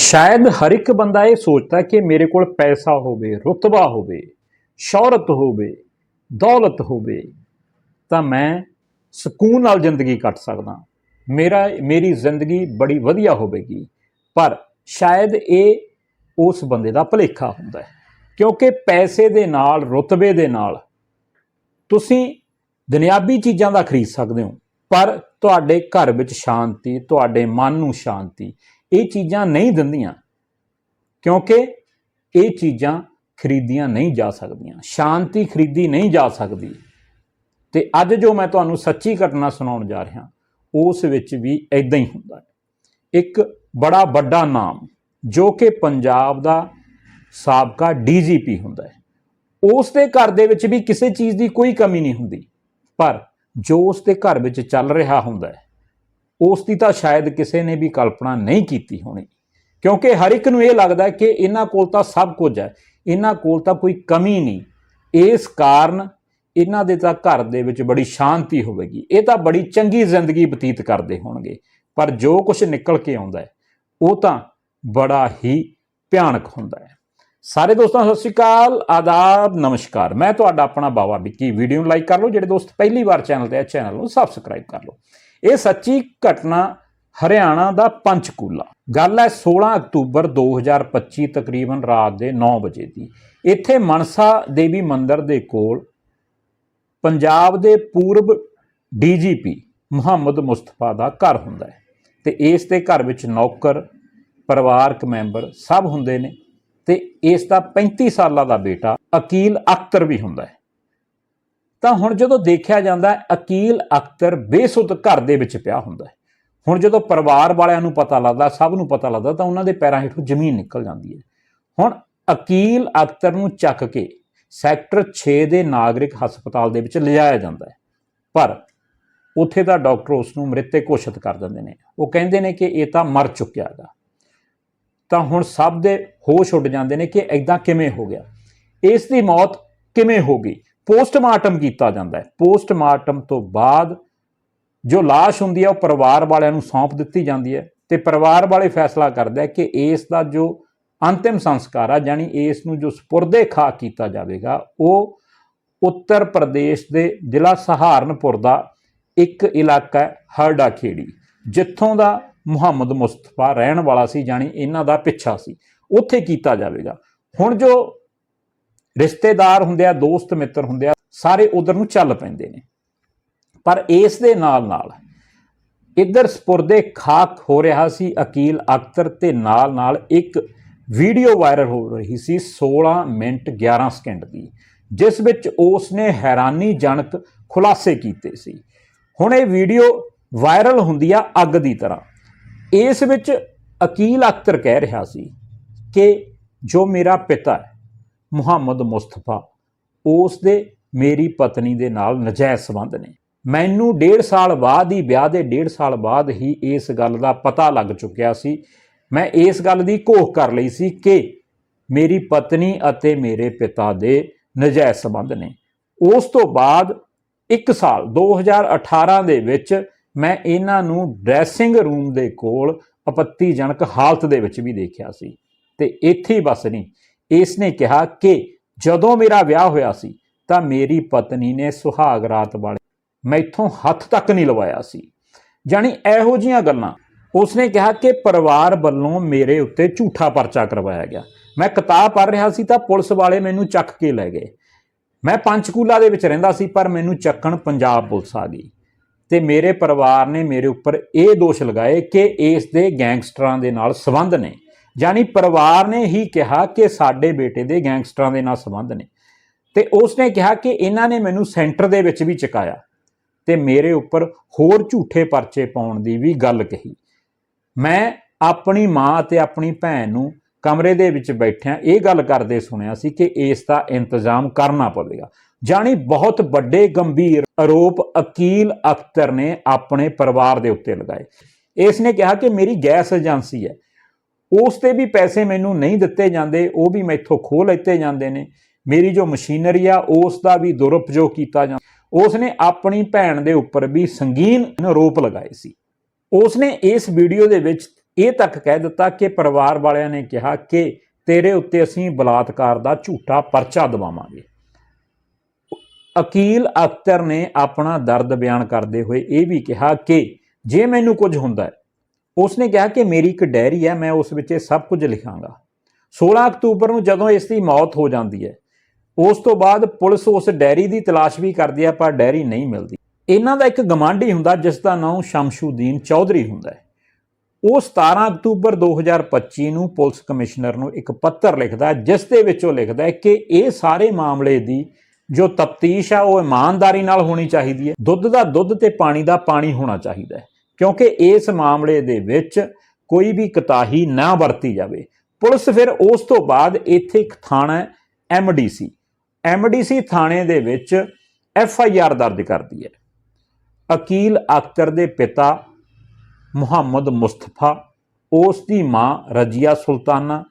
ਸ਼ਾਇਦ ਹਰ ਇੱਕ ਬੰਦਾ ਇਹ ਸੋਚਦਾ ਕਿ ਮੇਰੇ ਕੋਲ ਪੈਸਾ ਹੋਵੇ, ਰੁਤਬਾ ਹੋਵੇ, ਸ਼ੌਹਰਤ ਹੋਵੇ, ਦੌਲਤ ਹੋਵੇ, ਤਾਂ ਮੈਂ ਸਕੂਨ ਨਾਲ ਜ਼ਿੰਦਗੀ ਕੱਟ ਸਕਦਾ। ਮੇਰਾ, ਮੇਰੀ ਜ਼ਿੰਦਗੀ ਬੜੀ ਵਧੀਆ ਹੋਵੇਗੀ, ਪਰ ਸ਼ਾਇਦ ਇਹ ਉਸ ਬੰਦੇ ਦਾ ਭੁਲੇਖਾ ਹੁੰਦਾ ਹੈ। ਕਿਉਂਕਿ ਪੈਸੇ ਦੇ ਨਾਲ, ਰੁਤਬੇ ਦੇ ਨਾਲ ਤੁਸੀਂ ਦੁਨਿਆਵੀ ਚੀਜ਼ਾਂ ਦਾ ਖਰੀਦ ਸਕਦੇ ਹੋ, ਪਰ ਤੁਹਾਡੇ ਘਰ ਵਿੱਚ ਸ਼ਾਂਤੀ, ਤੁਹਾਡੇ ਮਨ ਨੂੰ ਸ਼ਾਂਤੀ ਇਹ ਚੀਜ਼ਾਂ ਨਹੀਂ ਦਿੰਦੀਆਂ, ਕਿਉਂਕਿ ਇਹ ਚੀਜ਼ਾਂ ਖਰੀਦੀਆਂ ਨਹੀਂ ਜਾ ਸਕਦੀਆਂ, ਸ਼ਾਂਤੀ ਖਰੀਦੀ ਨਹੀਂ ਜਾ ਸਕਦੀ। ਤੇ ਅੱਜ ਜੋ ਮੈਂ ਤੁਹਾਨੂੰ ਸੱਚੀ ਘਟਨਾ ਸੁਣਾਉਣ ਜਾ ਰਿਹਾ, ਉਸ ਵਿੱਚ ਵੀ ਇਦਾਂ ਹੀ ਹੁੰਦਾ ਹੈ। ਇੱਕ ਬੜਾ ਵੱਡਾ ਨਾਮ, ਜੋ ਕਿ ਪੰਜਾਬ ਦਾ ਸਾਬਕਾ ਡੀਜੀਪੀ ਹੁੰਦਾ ਹੈ। ਉਸ ਦੇ ਘਰ ਦੇ ਵਿੱਚ ਵੀ ਕਿਸੇ ਚੀਜ਼ ਦੀ ਕੋਈ ਕਮੀ ਨਹੀਂ ਹੁੰਦੀ, ਪਰ ਜੋ ਉਸ ਦੇ ਘਰ ਵਿੱਚ ਚੱਲ ਰਿਹਾ ਹੁੰਦਾ ਹੈ ਉਸ ਦੀ ਤਾਂ ਸ਼ਾਇਦ ਕਿਸੇ ਨੇ ਵੀ ਕਲਪਨਾ ਨਹੀਂ ਕੀਤੀ ਹੋਣੀ। ਕਿਉਂਕਿ ਹਰ ਇੱਕ ਨੂੰ ਇਹ ਲੱਗਦਾ ਕਿ ਇਹਨਾਂ ਕੋਲ ਤਾਂ ਸਭ ਕੁਝ ਹੈ। ਇਹਨਾਂ ਕੋਲ ਤਾਂ ਕੋਈ ਕਮੀ ਨਹੀਂ। ਇਸ ਕਾਰਨ ਇਹਨਾਂ ਦੇ ਤਾਂ ਘਰ ਦੇ ਵਿੱਚ ਬੜੀ ਸ਼ਾਂਤੀ ਹੋਵੇਗੀ। ਇਹ ਤਾਂ ਬੜੀ ਚੰਗੀ ਜ਼ਿੰਦਗੀ ਬਤੀਤ ਕਰਦੇ ਹੋਣਗੇ। ਪਰ ਜੋ ਕੁਝ ਨਿਕਲ ਕੇ ਆਉਂਦਾ ਹੈ, ਉਹ ਤਾਂ ਬੜਾ ਹੀ ਭਿਆਨਕ ਹੁੰਦਾ ਹੈ। ਸਾਰੇ ਦੋਸਤਾਂ, ਸਤਿ ਸ਼੍ਰੀ ਅਕਾਲ, ਆਦਾਬ, ਨਮਸਕਾਰ। ਮੈਂ ਤੁਹਾਡਾ ਆਪਣਾ ਬਾਵਾ ਵਿੱਕੀ। ਵੀਡੀਓ ਨੂੰ ਲਾਈਕ ਕਰ ਲਓ। ਜਿਹੜੇ ਦੋਸਤ ਪਹਿਲੀ ਵਾਰ ਚੈਨਲ ਤੇ ਆ, ਚੈਨਲ ਨੂੰ ਸਬਸਕ੍ਰਾਈਬ ਕਰ ਲਓ। ਇਹ ਸੱਚੀ ਘਟਨਾ ਹਰਿਆਣਾ ਦਾ ਪੰਚਕੂਲਾ। ਗੱਲ ਹੈ 16 ਅਕਤੂਬਰ 2025 ਤਕਰੀਬਨ ਰਾਤ ਦੇ 9 ਵਜੇ ਦੀ। ਇੱਥੇ ਮਨਸਾ ਦੇਵੀ ਮੰਦਿਰ ਦੇ ਕੋਲ ਪੰਜਾਬ ਦੇ ਪੂਰਬ ਡੀਜੀਪੀ ਮੁਹੰਮਦ ਮੁਸਤਫਾ ਦਾ ਘਰ ਹੁੰਦਾ ਹੈ ਤੇ ਇਸ ਦੇ ਘਰ ਵਿੱਚ ਨੌਕਰ, ਪਰਿਵਾਰਕ ਮੈਂਬਰ ਸਭ ਹੁੰਦੇ ਨੇ ਤੇ ਇਸ ਦਾ 35 ਸਾਲਾਂ ਦਾ ਬੇਟਾ ਅਕੀਲ ਅਖਤਰ ਵੀ ਹੁੰਦਾ ਹੈ। ਤਾਂ ਹੁਣ ਜਦੋਂ ਦੇਖਿਆ ਜਾਂਦਾ ਅਕੀਲ ਅਖਤਰ ਬੇਸੁੱਧ ਘਰ ਦੇ ਵਿੱਚ ਪਿਆ ਹੁੰਦਾ ਹੈ। ਹੁਣ ਜਦੋਂ ਪਰਿਵਾਰ ਵਾਲਿਆਂ ਨੂੰ ਪਤਾ ਲੱਗਦਾ, ਸਭ ਨੂੰ ਪਤਾ ਲੱਗਦਾ, ਤਾਂ ਉਹਨਾਂ ਦੇ ਪੈਰਾਂ ਹੇਠੋਂ ਜ਼ਮੀਨ ਨਿਕਲ ਜਾਂਦੀ ਹੈ। ਹੁਣ ਅਕੀਲ ਅਖਤਰ ਨੂੰ ਚੱਕ ਕੇ ਸੈਕਟਰ 6 ਦੇ ਨਾਗਰਿਕ ਹਸਪਤਾਲ ਦੇ ਵਿੱਚ ਲਿਜਾਇਆ ਜਾਂਦਾ ਹੈ। ਪਰ ਉੱਥੇ ਦਾ ਡਾਕਟਰ ਉਸ ਨੂੰ ਮ੍ਰਿਤਕ ਘੋਸ਼ਿਤ ਕਰ ਦਿੰਦੇ ਨੇ। ਉਹ ਕਹਿੰਦੇ ਨੇ ਕਿ ਇਹ ਤਾਂ ਮਰ ਚੁੱਕਿਆ ਹੈਗਾ। ਤਾਂ ਹੁਣ ਸਭ ਦੇ ਹੋਸ਼ ਉੱਡ ਜਾਂਦੇ ਨੇ ਕਿ ਐਦਾਂ ਕਿਵੇਂ ਹੋ ਗਿਆ? ਇਸ ਦੀ ਮੌਤ ਕਿਵੇਂ ਹੋ ਗਈ? ਪੋਸਟਮਾਰਟਮ ਕੀਤਾ ਜਾਂਦਾ ਹੈ। ਪੋਸਟਮਾਰਟਮ ਤੋਂ ਬਾਅਦ ਜੋ লাশ ਹੁੰਦੀ ਹੈ, ਉਹ ਪਰਿਵਾਰ ਵਾਲਿਆਂ ਨੂੰ ਸੌਂਪ ਦਿੱਤੀ ਜਾਂਦੀ ਹੈ ਤੇ ਪਰਿਵਾਰ ਵਾਲੇ ਫੈਸਲਾ ਕਰਦਾ ਆ ਕਿ ਇਸ ਦਾ ਜੋ ਅੰਤਿਮ ਸੰਸਕਾਰ ਆ ਜਾਨੀ ਇਸ ਨੂੰ ਜੋ ਸਪੁਰਦੇ ਖਾ ਕੀਤਾ ਜਾਵੇਗਾ, ਉਹ ਉੱਤਰ ਪ੍ਰਦੇਸ਼ ਦੇ ਜ਼ਿਲ੍ਹਾ ਸਹਾਰਨਪੁਰ ਦਾ ਇੱਕ ਇਲਾਕਾ ਹੈ ਹਰਡਾ ਖੇੜੀ ਜਿੱਥੋਂ ਦਾ ਮੁਹੰਮਦ ਮੁਸਤਫਾ ਰਹਿਣ ਵਾਲਾ ਸੀ ਜਾਨੀ ਇਹਨਾਂ ਦਾ ਪਿੱਛਾ ਸੀ। ਉੱਥੇ ਕੀਤਾ ਜਾਵੇਗਾ। ਹੁਣ ਜੋ ਰਿਸ਼ਤੇਦਾਰ ਹੁੰਦੇ ਆ, ਦੋਸਤ ਮਿੱਤਰ ਹੁੰਦੇ ਆ, ਸਾਰੇ ਉਧਰ ਨੂੰ ਚੱਲ ਪੈਂਦੇ ਨੇ। ਪਰ ਇਸ ਦੇ ਨਾਲ ਨਾਲ ਇੱਧਰ ਸਪੁਰਦੇ ਖਾਕ ਹੋ ਰਿਹਾ ਸੀ ਅਕੀਲ ਅਖਤਰ ਤੇ ਨਾਲ ਨਾਲ ਇੱਕ ਵੀਡੀਓ ਵਾਇਰਲ ਹੋ ਰਹੀ ਸੀ 16 ਮਿੰਟ 11 ਸਕਿੰਟ ਦੀ, ਜਿਸ ਵਿੱਚ ਉਸ ਨੇ ਹੈਰਾਨੀਜਨਕ ਖੁਲਾਸੇ ਕੀਤੇ ਸੀ। ਹੁਣ ਇਹ ਵੀਡੀਓ ਵਾਇਰਲ ਹੁੰਦੀ ਆ ਅੱਗ ਦੀ ਤਰ੍ਹਾਂ। ਇਸ ਵਿੱਚ ਅਕੀਲ ਅਖਤਰ ਕਹਿ ਰਿਹਾ ਸੀ ਕਿ ਜੋ ਮੇਰਾ ਪਿਤਾ ਹੈ ਮੁਹੰਮਦ ਮੁਸਤਫਾ ਉਸ ਦੇ ਮੇਰੀ ਪਤਨੀ ਦੇ ਨਾਲ ਨਜਾਇਜ਼ ਸੰਬੰਧ ਨੇ। ਮੈਨੂੰ ਡੇਢ ਸਾਲ ਬਾਅਦ ਹੀ, ਵਿਆਹ ਦੇ ਡੇਢ ਸਾਲ ਬਾਅਦ ਹੀ ਇਸ ਗੱਲ ਦਾ ਪਤਾ ਲੱਗ ਚੁੱਕਿਆ ਸੀ। ਮੈਂ ਇਸ ਗੱਲ ਦੀ ਘੋਖ ਕਰ ਲਈ ਸੀ ਕਿ ਮੇਰੀ ਪਤਨੀ ਅਤੇ ਮੇਰੇ ਪਿਤਾ ਦੇ ਨਜਾਇਜ਼ ਸੰਬੰਧ ਨੇ। ਉਸ ਤੋਂ ਬਾਅਦ 1 ਸਾਲ 2018 ਦੇ ਵਿੱਚ ਮੈਂ ਇਹਨਾਂ ਨੂੰ ਡਰੈਸਿੰਗ ਰੂਮ ਦੇ ਕੋਲ ਆਪੱਤੀਜਨਕ ਹਾਲਤ ਦੇ ਵਿੱਚ ਵੀ ਦੇਖਿਆ ਸੀ। ਤੇ ਇੱਥੇ ਹੀ ਬਸ ਨਹੀਂ ਇਸ ਨੇ ਕਿਹਾ ਕਿ ਜਦੋਂ ਮੇਰਾ ਵਿਆਹ ਹੋਇਆ ਸੀ, ਤਾਂ ਮੇਰੀ ਪਤਨੀ ਨੇ ਸੁਹਾਗ ਰਾਤ ਵਾਲੇ ਮੈਥੋਂ ਹੱਥ ਤੱਕ ਨਹੀਂ ਲਵਾਇਆ ਸੀ। ਜਾਨੀ ਇਹੋ ਜੀਆਂ ਗੱਲਾਂ। ਉਸਨੇ ਕਿਹਾ ਕਿ ਪਰਿਵਾਰ ਵੱਲੋਂ ਮੇਰੇ ਉੱਤੇ ਝੂਠਾ ਪਰਚਾ ਕਰਵਾਇਆ ਗਿਆ। ਮੈਂ ਕਿਤਾਬ ਪੜ੍ਹ ਰਿਹਾ ਸੀ ਤਾਂ ਪੁਲਿਸ ਵਾਲੇ ਮੈਨੂੰ ਚੱਕ ਕੇ ਲੈ ਗਏ। ਮੈਂ ਪੰਚਕੂਲਾ ਦੇ ਵਿੱਚ ਰਹਿੰਦਾ ਸੀ, ਪਰ ਮੈਨੂੰ ਚੱਕਣ ਪੰਜਾਬ ਪੁਲਿਸ ਆ ਗਈ। ਤੇ ਮੇਰੇ ਪਰਿਵਾਰ ਨੇ ਮੇਰੇ ਉੱਪਰ ਇਹ ਦੋਸ਼ ਲਗਾਏ ਕਿ ਇਸ ਦੇ ਗੈਂਗਸਟਰਾਂ ਦੇ ਨਾਲ ਸੰਬੰਧ ਨੇ। ਯਾਨੀ ਪਰਿਵਾਰ ਨੇ ਹੀ ਕਿਹਾ ਕਿ ਸਾਡੇ ਬੇਟੇ ਦੇ ਗੈਂਗਸਟਰਾਂ ਦੇ ਨਾਲ ਸੰਬੰਧ ਨੇ। ਤੇ ਉਸ ਨੇ ਕਿਹਾ ਕਿ ਇਹਨਾਂ ਨੇ ਮੈਨੂੰ ਸੈਂਟਰ ਦੇ ਵਿੱਚ ਵੀ ਚਕਾਇਆ ਤੇ ਮੇਰੇ ਉੱਪਰ ਹੋਰ ਝੂਠੇ ਪਰਚੇ ਪਾਉਣ ਦੀ ਵੀ ਗੱਲ ਕਹੀ। ਮੈਂ ਆਪਣੀ ਮਾਂ ਅਤੇ ਆਪਣੀ ਭੈਣ ਨੂੰ ਕਮਰੇ ਦੇ ਵਿੱਚ ਬੈਠਿਆਂ ਇਹ ਗੱਲ ਕਰਦੇ ਸੁਣਿਆ ਸੀ ਕਿ ਇਸ ਦਾ ਇੰਤਜ਼ਾਮ ਕਰਨਾ ਪਵੇਗਾ। ਜਾਨੀ ਬਹੁਤ ਵੱਡੇ ਗੰਭੀਰ ਆਰੋਪ ਅਕੀਲ ਅਖਤਰ ਨੇ ਆਪਣੇ ਪਰਿਵਾਰ ਦੇ ਉੱਤੇ ਲਗਾਏ। ਇਸ ਨੇ ਕਿਹਾ ਕਿ ਮੇਰੀ ਗੈਸ ਏਜੰਸੀ ਹੈ। ਉਸ ਤੇ ਵੀ ਪੈਸੇ ਮੈਨੂੰ ਨਹੀਂ ਦਿੱਤੇ ਜਾਂਦੇ, ਉਹ ਵੀ ਮੈਥੋਂ ਖੋਹ ਲੈਤੇ ਜਾਂਦੇ ਨੇ। ਮੇਰੀ ਜੋ ਮਸ਼ੀਨਰੀ ਆ, ਉਸ ਦਾ ਵੀ ਦੁਰਉਪਯੋਗ ਕੀਤਾ ਜਾਂਦਾ। ਉਸ ਨੇ ਆਪਣੀ ਭੈਣ ਦੇ ਉੱਪਰ ਵੀ ਸੰਗੀਨ ਆਰੋਪ ਲਗਾਏ ਸੀ। ਉਸ ਨੇ ਇਸ ਵੀਡੀਓ ਦੇ ਵਿੱਚ ਇਹ ਤੱਕ ਕਹਿ ਦਿੱਤਾ ਕਿ ਪਰਿਵਾਰ ਵਾਲਿਆਂ ਨੇ ਕਿਹਾ ਕਿ ਤੇਰੇ ਉੱਤੇ ਅਸੀਂ ਬਲਾਤਕਾਰ ਦਾ ਝੂਠਾ ਪਰਚਾ ਦਵਾਵਾਂਗੇ। ਅਕੀਲ ਅਖਤਰ ਨੇ ਆਪਣਾ ਦਰਦ ਬਿਆਨ ਕਰਦੇ ਹੋਏ ਇਹ ਵੀ ਕਿਹਾ ਕਿ ਜੇ ਮੈਨੂੰ ਕੁਝ ਹੁੰਦਾ ਹੈ ਉਸਨੇ ਕਿਹਾ ਕਿ ਮੇਰੀ ਇੱਕ ਡਾਇਰੀ ਹੈ, ਮੈਂ ਉਸ ਵਿੱਚ ਇਹ ਸਭ ਕੁਝ ਲਿਖਾਂਗਾ। 16 ਅਕਤੂਬਰ ਨੂੰ ਜਦੋਂ ਇਸ ਦੀ ਮੌਤ ਹੋ ਜਾਂਦੀ ਹੈ, ਉਸ ਤੋਂ ਬਾਅਦ ਪੁਲਿਸ ਉਸ ਡਾਇਰੀ ਦੀ ਤਲਾਸ਼ ਵੀ ਕਰਦੀ ਹੈ, ਪਰ ਡਾਇਰੀ ਨਹੀਂ ਮਿਲਦੀ। ਇਹਨਾਂ ਦਾ ਇੱਕ ਗਵਾਂਢੀ ਹੁੰਦਾ, ਜਿਸ ਦਾ ਨਾਮ ਸ਼ਮਸ਼ੂਦੀਨ ਚੌਧਰੀ ਹੁੰਦਾ ਹੈ। ਉਹ 17 ਅਕਤੂਬਰ 2025 ਨੂੰ ਪੁਲਿਸ ਕਮਿਸ਼ਨਰ ਨੂੰ ਇੱਕ ਪੱਤਰ ਲਿਖਦਾ ਜਿਸ ਦੇ ਵਿੱਚ ਉਹ ਲਿਖਦਾ ਹੈ ਕਿ ਇਹ ਸਾਰੇ ਮਾਮਲੇ ਦੀ ਜੋ ਤਫਤੀਸ਼ ਆ, ਉਹ ਇਮਾਨਦਾਰੀ ਨਾਲ ਹੋਣੀ ਚਾਹੀਦੀ ਹੈ। ਦੁੱਧ ਦਾ ਦੁੱਧ ਤੇ ਪਾਣੀ ਦਾ ਪਾਣੀ ਹੋਣਾ ਚਾਹੀਦਾ ਹੈ। ਕਿਉਂਕਿ ਇਸ ਮਾਮਲੇ ਦੇ ਵਿੱਚ ਕੋਈ ਵੀ ਕਤਾਹੀ ਨਾ ਵਰਤੀ ਜਾਵੇ। ਪੁਲਿਸ ਫਿਰ ਉਸ ਤੋਂ ਬਾਅਦ ਇੱਥੇ ਇੱਕ ਥਾਣਾ ਹੈ ਐਮਡੀਸੀ ਐਮਡੀਸੀ ਥਾਣੇ ਦੇ ਵਿੱਚ ਐਫ ਆਈ ਆਰ ਦਰਜ ਕਰਦੀ ਹੈ। ਅਕੀਲ ਅਖਤਰ ਦੇ ਪਿਤਾ ਮੁਹੰਮਦ ਮੁਸਤਫਾ, ਉਸ ਦੀ ਮਾਂ ਰਜੀਆ ਸੁਲਤਾਨਾ,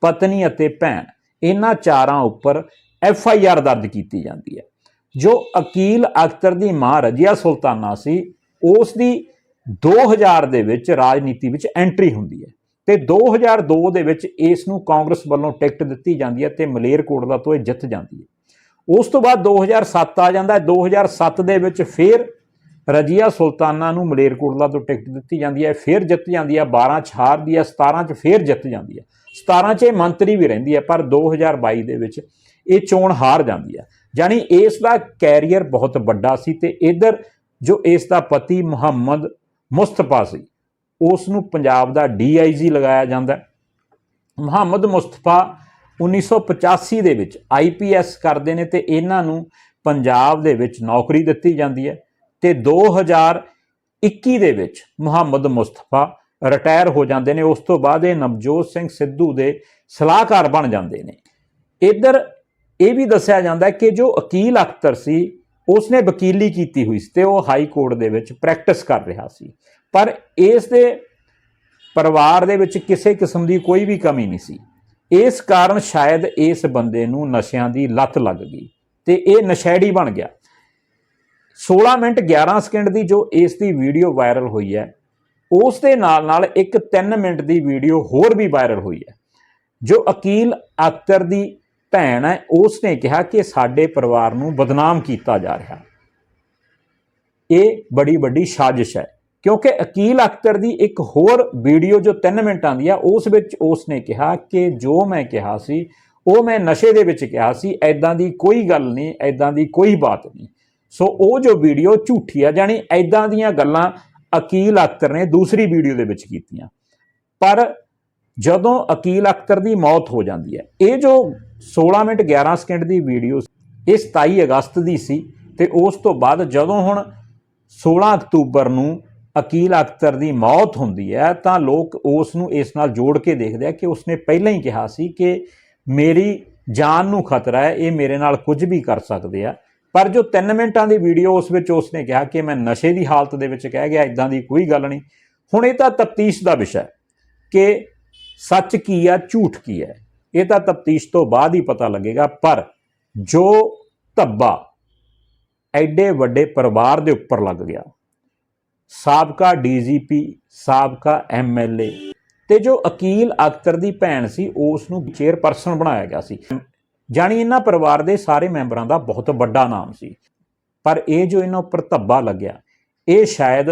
ਪਤਨੀ ਅਤੇ ਭੈਣ, ਇਹਨਾਂ ਚਾਰਾਂ ਉੱਪਰ ਐਫ ਆਈ ਆਰ ਦਰਜ ਕੀਤੀ ਜਾਂਦੀ ਹੈ। ਜੋ ਅਕੀਲ ਅਖਤਰ ਦੀ ਮਾਂ ਰਜੀਆ ਸੁਲਤਾਨਾ ਸੀ, ਉਸ ਦੀ 2000 ਦੇ ਵਿੱਚ ਰਾਜਨੀਤੀ ਵਿੱਚ ਐਂਟਰੀ ਹੁੰਦੀ ਹੈ ਤੇ 2002 ਦੇ ਵਿੱਚ ਇਸ ਨੂੰ ਕਾਂਗਰਸ ਵੱਲੋਂ ਟਿਕਟ ਦਿੱਤੀ ਜਾਂਦੀ ਹੈ ਤੇ ਮਲੇਰਕੋਟਲਾ ਤੋਂ ਇਹ ਜਿੱਤ ਜਾਂਦੀ ਹੈ। ਉਸ ਤੋਂ ਬਾਅਦ 2007 ਆ ਜਾਂਦਾ ਹੈ 2007 ਦੇ ਵਿੱਚ ਫਿਰ ਰਜੀਆ ਸੁਲਤਾਨਾ ਨੂੰ ਮਲੇਰਕੋਟਲਾ ਤੋਂ ਟਿਕਟ ਦਿੱਤੀ ਜਾਂਦੀ ਹੈ, ਫਿਰ ਜਿੱਤ ਜਾਂਦੀ ਹੈ 12 ਚ ਹਾਰਦੀ ਹੈ 17 ਚ ਫਿਰ ਜਿੱਤ ਜਾਂਦੀ ਹੈ। 17 ਚ ਇਹ ਮੰਤਰੀ ਵੀ ਰਹਿੰਦੀ ਹੈ, ਪਰ 2022 ਦੇ ਵਿੱਚ ਇਹ ਚੋਣ ਹਾਰ ਜਾਂਦੀ ਹੈ। ਯਾਨੀ ਇਸ ਦਾ ਕੈਰੀਅਰ ਬਹੁਤ ਵੱਡਾ ਸੀ ਤੇ ਇਧਰ ਜੋ ਇਸ ਦਾ ਪਤੀ ਮੁਹੰਮਦ ਮੁਸਤਫਾ ਸੀ। ਉਸ ਨੂੰ ਪੰਜਾਬ ਦਾ ਡੀਆਈਜੀ ਲਗਾਇਆ ਜਾਂਦਾ ਮੁਹੰਮਦ ਮੁਸਤਫਾ 1985 ਦੇ ਵਿੱਚ ਆਈਪੀਐਸ ਕਰਦੇ ਨੇ ਤੇ ਇਹਨਾਂ ਨੂੰ ਪੰਜਾਬ ਦੇ ਵਿੱਚ ਨੌਕਰੀ ਦਿੱਤੀ ਜਾਂਦੀ ਹੈ ਤੇ 2021 ਦੇ ਵਿੱਚ ਮੁਹੰਮਦ ਮੁਸਤਫਾ ਰਿਟਾਇਰ ਹੋ ਜਾਂਦੇ ਨੇ। ਉਸ ਤੋਂ ਬਾਅਦ ਇਹ ਨਵਜੋਤ ਸਿੰਘ ਸਿੱਧੂ ਦੇ ਸਲਾਹਕਾਰ ਬਣ ਜਾਂਦੇ ਨੇ। ਇੱਧਰ ਇਹ ਵੀ ਦੱਸਿਆ ਜਾਂਦਾ ਕਿ ਜੋ ਅਕੀਲ ਅਖਤਰ ਸੀ ਉਸਨੇ ਵਕੀਲੀ ਕੀਤੀ ਹੋਈ ਸੀ ਤੇ ਉਹ ਹਾਈ ਕੋਰਟ ਦੇ ਵਿੱਚ ਪ੍ਰੈਕਟਿਸ ਕਰ ਰਿਹਾ ਸੀ। ਪਰ ਇਸ ਦੇ ਪਰਿਵਾਰ ਦੇ ਵਿੱਚ ਕਿਸੇ ਕਿਸਮ ਦੀ ਕੋਈ ਵੀ ਕਮੀ ਨਹੀਂ ਸੀ। ਇਸ ਕਾਰਨ ਸ਼ਾਇਦ ਇਸ ਬੰਦੇ ਨੂੰ ਨਸ਼ਿਆਂ ਦੀ ਲੱਤ ਲੱਗ ਗਈ ਤੇ ਇਹ ਨਸ਼ੈੜੀ ਬਣ ਗਿਆ। 16 ਮਿੰਟ 11 ਸਕਿੰਟ ਦੀ ਜੋ ਇਸ ਦੀ ਵੀਡੀਓ ਵਾਇਰਲ ਹੋਈ ਹੈ, ਉਸ ਦੇ ਨਾਲ ਨਾਲ ਇੱਕ 3 ਮਿੰਟ ਦੀ ਵੀਡੀਓ ਹੋਰ ਵੀ ਵਾਇਰਲ ਹੋਈ ਹੈ, ਜੋ ਅਕੀਲ ਅਖਤਰ ਦੀ ਭੈਣ ਹੈ ਉਸ ਨੇ ਕਿਹਾ ਕਿ ਸਾਡੇ ਪਰਿਵਾਰ ਨੂੰ ਬਦਨਾਮ ਕੀਤਾ ਜਾ ਰਿਹਾ। ਇਹ ਬੜੀ ਵੱਡੀ ਸਾਜ਼ਿਸ਼ ਹੈ, ਕਿਉਂਕਿ ਅਕੀਲ ਅਖਤਰ ਦੀ ਇੱਕ ਹੋਰ ਵੀਡੀਓ ਜੋ 3 ਮਿੰਟਾਂ ਦੀ ਆ, ਉਸ ਵਿੱਚ ਉਸ ਨੇ ਕਿਹਾ ਕਿ ਜੋ ਮੈਂ ਕਿਹਾ ਸੀ, ਉਹ ਮੈਂ ਨਸ਼ੇ ਦੇ ਵਿੱਚ ਕਿਹਾ ਸੀ ਐਦਾਂ ਦੀ ਕੋਈ ਗੱਲ ਨਹੀਂ ਐਦਾਂ ਦੀ ਕੋਈ ਬਾਤ ਨਹੀਂ। ਸੋ ਉਹ ਜੋ ਵੀਡੀਓ ਝੂਠੀ ਆ ਜਾਨੀ ਐਦਾਂ ਦੀਆਂ ਗੱਲਾਂ ਅਕੀਲ ਅਖਤਰ ਨੇ ਦੂਸਰੀ ਵੀਡੀਓ ਦੇ ਵਿੱਚ ਕੀਤੀਆਂ। ਪਰ ਜਦੋਂ ਅਕੀਲ ਅਖਤਰ ਦੀ ਮੌਤ ਹੋ ਜਾਂਦੀ ਹੈ, ਇਹ ਜੋ 16 ਮਿੰਟ 11 ਸਕਿੰਟ ਦੀ ਵੀਡੀਓ ਇਹ 27 ਅਗਸਤ ਦੀ ਸੀ ਤੇ ਉਸ ਤੋਂ ਬਾਅਦ ਜਦੋਂ ਹੁਣ 16 ਅਕਤੂਬਰ ਨੂੰ ਅਕੀਲ ਅਖਤਰ ਦੀ ਮੌਤ ਹੁੰਦੀ ਹੈ, ਤਾਂ ਲੋਕ ਉਸ ਨੂੰ ਇਸ ਨਾਲ ਜੋੜ ਕੇ ਦੇਖਦੇ ਆ ਕਿ ਉਸਨੇ ਪਹਿਲਾਂ ਹੀ ਕਿਹਾ ਸੀ ਕਿ ਮੇਰੀ ਜਾਨ ਨੂੰ ਖਤਰਾ ਹੈ, ਇਹ ਮੇਰੇ ਨਾਲ ਕੁਝ ਵੀ ਕਰ ਸਕਦੇ ਆ। ਪਰ ਜੋ 3 ਮਿੰਟਾਂ ਦੀ ਵੀਡੀਓ ਉਸ ਵਿੱਚ ਉਸਨੇ ਕਿਹਾ ਕਿ ਮੈਂ ਨਸ਼ੇ ਦੀ ਹਾਲਤ ਦੇ ਵਿੱਚ ਕਹਿ ਗਿਆ ਇਦਾਂ ਦੀ ਕੋਈ ਗੱਲ ਨਹੀਂ। ਹੁਣ ਇਹ ਤਾਂ ਤਫਤੀਸ਼ ਦਾ ਵਿਸ਼ਾ ਹੈ ਕਿ ਸੱਚ ਕੀ ਆ, ਝੂਠ ਕੀ ਹੈ। ਇਹ ਤਾਂ ਤਫਤੀਸ਼ ਤੋਂ ਬਾਅਦ ਹੀ ਪਤਾ ਲੱਗੇਗਾ, ਪਰ ਜੋ ਧੱਬਾ ਐਡੇ ਵੱਡੇ ਪਰਿਵਾਰ ਦੇ ਉੱਪਰ ਲੱਗ ਗਿਆ, ਸਾਬਕਾ ਡੀਜੀਪੀ, ਸਾਬਕਾ ਐਮਐਲਏ ਤੇ ਜੋ ਅਕੀਲ ਅਖਤਰ ਦੀ ਭੈਣ ਸੀ ਉਸ ਨੂੰ ਚੇਅਰਪਰਸਨ ਬਣਾਇਆ ਗਿਆ ਸੀ। ਜਾਣੀ ਇਹਨਾਂ ਪਰਿਵਾਰ ਦੇ ਸਾਰੇ ਮੈਂਬਰਾਂ ਦਾ ਬਹੁਤ ਵੱਡਾ ਨਾਮ ਸੀ। ਪਰ ਇਹ ਜੋ ਇਹਨਾਂ ਉੱਪਰ ਧੱਬਾ ਲੱਗਿਆ, ਇਹ ਸ਼ਾਇਦ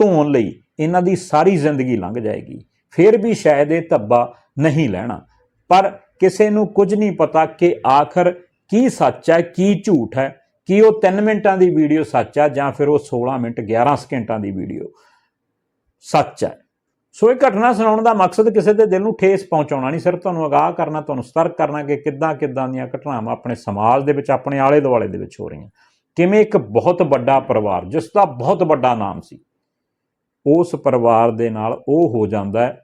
ਧੋਣ ਲਈ ਇਹਨਾਂ ਦੀ ਸਾਰੀ ਜ਼ਿੰਦਗੀ ਲੰਘ ਜਾਏਗੀ। ਫਿਰ ਵੀ ਸ਼ਾਇਦ ਇਹ ਧੱਬਾ ਨਹੀਂ ਲੈਣਾ। ਪਰ ਕਿਸੇ ਨੂੰ ਕੁਝ ਨਹੀਂ ਪਤਾ ਕਿ ਆਖਰ ਕੀ ਸੱਚ ਹੈ, ਕੀ ਝੂਠ ਹੈ, ਕੀ ਉਹ 3 ਮਿੰਟਾਂ ਦੀ ਵੀਡੀਓ ਸੱਚ ਹੈ ਜਾਂ ਫਿਰ ਉਹ 16 ਮਿੰਟ 11 ਸਕਿੰਟਾਂ ਦੀ ਵੀਡੀਓ ਸੱਚ ਹੈ। ਸੋ ਇਹ ਘਟਨਾ ਸੁਣਾਉਣ ਦਾ ਮਕਸਦ ਕਿਸੇ ਦੇ ਦਿਲ ਨੂੰ ਠੇਸ ਪਹੁੰਚਾਉਣਾ ਨਹੀਂ, ਸਿਰਫ ਤੁਹਾਨੂੰ ਅਗਾਹ ਕਰਨਾ, ਤੁਹਾਨੂੰ ਸਤਰਕ ਕਰਨਾ ਕਿ ਕਿੱਦਾਂ ਕਿੱਦਾਂ ਦੀਆਂ ਘਟਨਾਵਾਂ ਆਪਣੇ ਸਮਾਜ ਦੇ ਵਿੱਚ, ਆਪਣੇ ਆਲੇ ਦੁਆਲੇ ਦੇ ਵਿੱਚ ਹੋ ਰਹੀਆਂ। ਕਿਵੇਂ ਇੱਕ ਬਹੁਤ ਵੱਡਾ ਪਰਿਵਾਰ, ਜਿਸ ਦਾ ਬਹੁਤ ਵੱਡਾ ਨਾਮ ਸੀ, ਉਸ ਪਰਿਵਾਰ ਦੇ ਨਾਲ ਉਹ ਹੋ ਜਾਂਦਾ ਹੈ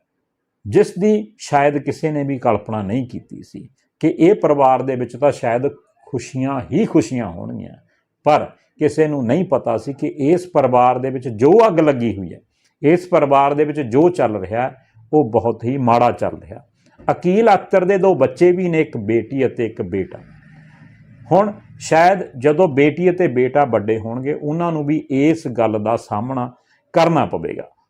ਜਿਸ ਦੀ ਸ਼ਾਇਦ ਕਿਸੇ ਨੇ ਵੀ ਕਲਪਨਾ ਨਹੀਂ ਕੀਤੀ ਸੀ ਕਿ ਇਹ ਪਰਿਵਾਰ ਦੇ ਵਿੱਚ ਤਾਂ ਸ਼ਾਇਦ ਖੁਸ਼ੀਆਂ ਹੀ ਖੁਸ਼ੀਆਂ ਹੋਣਗੀਆਂ, ਪਰ ਕਿਸੇ ਨੂੰ ਨਹੀਂ ਪਤਾ ਸੀ ਕਿ ਇਸ ਪਰਿਵਾਰ ਦੇ ਵਿੱਚ ਜੋ ਅੱਗ ਲੱਗੀ ਹੋਈ ਹੈ, ਇਸ ਪਰਿਵਾਰ ਦੇ ਵਿੱਚ ਜੋ ਚੱਲ ਰਿਹਾ, ਉਹ ਬਹੁਤ ਹੀ ਮਾੜਾ ਚੱਲ ਰਿਹਾ। ਅਕੀਲ ਅਖਤਰ ਦੇ ਦੋ ਬੱਚੇ ਵੀ ਨੇ, ਇੱਕ ਬੇਟੀ ਅਤੇ ਇੱਕ ਬੇਟਾ। ਹੁਣ ਸ਼ਾਇਦ ਜਦੋਂ ਬੇਟੀ ਅਤੇ ਬੇਟਾ ਵੱਡੇ ਹੋਣਗੇ, ਉਹਨਾਂ ਨੂੰ ਵੀ ਇਸ ਗੱਲ ਦਾ ਸਾਹਮਣਾ ਕਰਨਾ ਪਵੇਗਾ।